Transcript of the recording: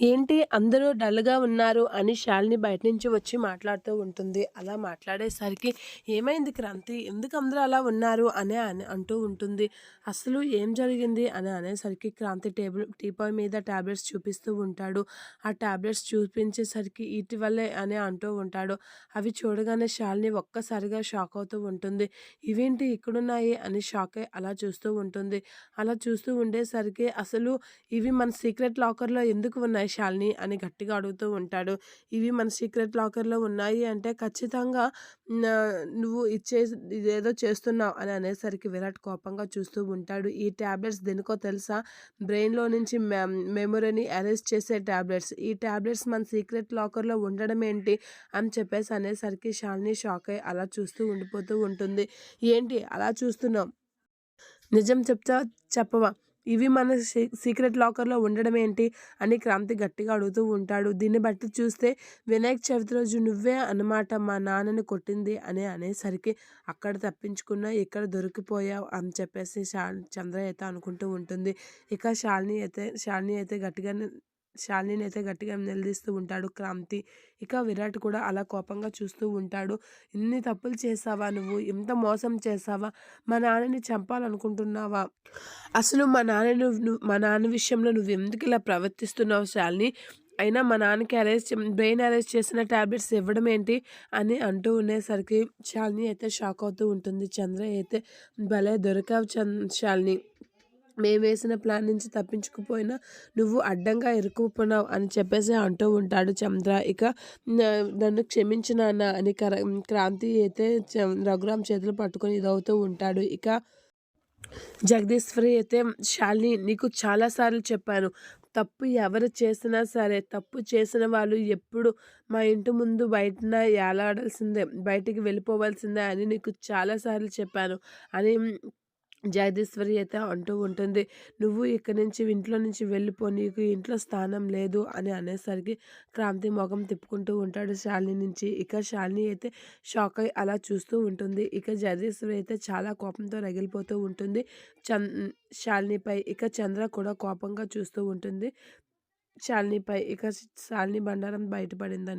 ఏంటి అందరూ డల్‌గా ఉన్నారు అని శాలిని బయట నుంచి వచ్చి మాట్లాడుతూ ఉంటుంది. అలా మాట్లాడేసరికి ఏమైంది క్రాంతి? ఎందుకు అందరూ అలా ఉన్నారు అని అని అంటూ ఉంటుంది. అసలు ఏం జరిగింది అని అనేసరికి క్రాంతి టేబుల్ టీపాయ్ మీద ట్యాబ్లెట్స్ చూపిస్తూ ఉంటాడు. ఆ ట్యాబ్లెట్స్ చూపించేసరికి ఇటీవలే అని అంటూ ఉంటాడు. అవి చూడగానే శాలిని ఒక్కసారిగా షాక్ అవుతూ ఉంటుంది. ఇవేంటి ఇక్కడున్నాయి అని షాక్ అయ్యి అలా చూస్తూ ఉంటుంది. అలా చూస్తూ ఉండేసరికి అసలు ఇవి మన సీక్రెట్ లాకర్‌లో ఎందుకు ఉన్నాయి శాలిని అని గట్టిగా అడుగుతూ ఉంటాడు. ఇవి మన సీక్రెట్ లాకర్‌లో ఉన్నాయి అంటే ఖచ్చితంగా నువ్వు ఇచ్చే ఇదేదో చేస్తున్నావు అని అనేసరికి విరాట్ కోపంగా చూస్తూ ఉంటాడు. ఈ ట్యాబ్లెట్స్ దేనికో తెలుసా? బ్రెయిన్‌లో నుంచి మె మెమొరీని అరెస్ట్ చేసే టాబ్లెట్స్. ఈ టాబ్లెట్స్ మన సీక్రెట్ లాకర్‌లో ఉండడం ఏంటి? అని చెప్పేసి అనేసరికి శాలిని షాక్ అయ్యి అలా చూస్తూ ఉండిపోతూ ఉంటుంది. ఏంటి అలా చూస్తున్నావు? నిజం చెప్తా చెప్పవా? ఇవి మన సీ సీక్రెట్ లాకర్‌లో ఉండడం ఏంటి? అని క్రాంతి గట్టిగా అడుగుతూ ఉంటాడు. దీన్ని బట్టి చూస్తే వినాయక చవితి రోజు నువ్వే అన్నమాట మా నాన్నని కొట్టింది అని అనేసరికి అక్కడ తప్పించుకున్నా ఇక్కడ దొరికిపోయావు అని చెప్పేసి శా చంద్ర అయితే అనుకుంటూ ఉంటుంది. ఇక శాలిని అయితే శాలిని అయితే గట్టిగానే శాలినీని అయితే గట్టిగా నిలదీస్తూ ఉంటాడు క్రాంతి. ఇక విరాట్ కూడా అలా కోపంగా చూస్తూ ఉంటాడు. ఇన్ని తప్పులు చేశావా నువ్వు? ఇంత మోసం చేశావా? మా నాన్నని చంపాలనుకుంటున్నావా? అసలు మా నాన్న నువ్వు మా నాన్న విషయంలో నువ్వు ఎందుకు ఇలా ప్రవర్తిస్తున్నావు శాలిని? అయినా మా నాన్నకి అరెస్ట్ బ్రెయిన్ అరెస్ట్ చేసిన టాబ్లెట్స్ ఇవ్వడం ఏంటి? అని అంటూ ఉండేసరికి శాలిని అయితే షాక్ అవుతూ ఉంటుంది. చంద్ర అయితే భలే దొరికావు చంద్ శాలిని. మేము వేసిన ప్లాన్ నుంచి తప్పించుకుపోయినా నువ్వు అడ్డంగా ఇరుక్కుపోయినావు అని చెప్పేసి అంటూ ఉంటాడు చంద్ర. ఇక నన్ను క్షమించినాన్న అని కర క్రాంతి అయితే చ రఘురామ్ చేతులు పట్టుకొని ఇదవుతూ ఉంటాడు. ఇక జగదీశ్వరి అయితే శాలిని నీకు చాలా సార్లు చెప్పాను. తప్పు ఎవరు చేసినా సరే తప్పు చేసిన వాళ్ళు ఎప్పుడు మా ఇంటి ముందు బయటన ఏలాడాల్సిందే బయటికి వెళ్ళిపోవాల్సిందే అని నీకు చాలా సార్లు చెప్పాను అని జగదీశ్వరి అయితే అంటూ ఉంటుంది. నువ్వు ఇక్కడి నుంచి ఇంట్లో నుంచి వెళ్ళిపో. నీకు ఇంట్లో స్థానం లేదు అని అనేసరికి క్రాంతి మొఖం తిప్పుకుంటూ ఉంటాడు శాలిని నుంచి. ఇక శాలిని అయితే షాక్ అయ్యి అలా చూస్తూ ఉంటుంది. ఇక జగదీశ్వరి అయితే చాలా కోపంతో రగిలిపోతూ ఉంటుంది చం శాలినిపై. ఇక చంద్ర కూడా కోపంగా చూస్తూ ఉంటుంది శాలినిపై. ఇక శాలిని బండారం బయటపడిందని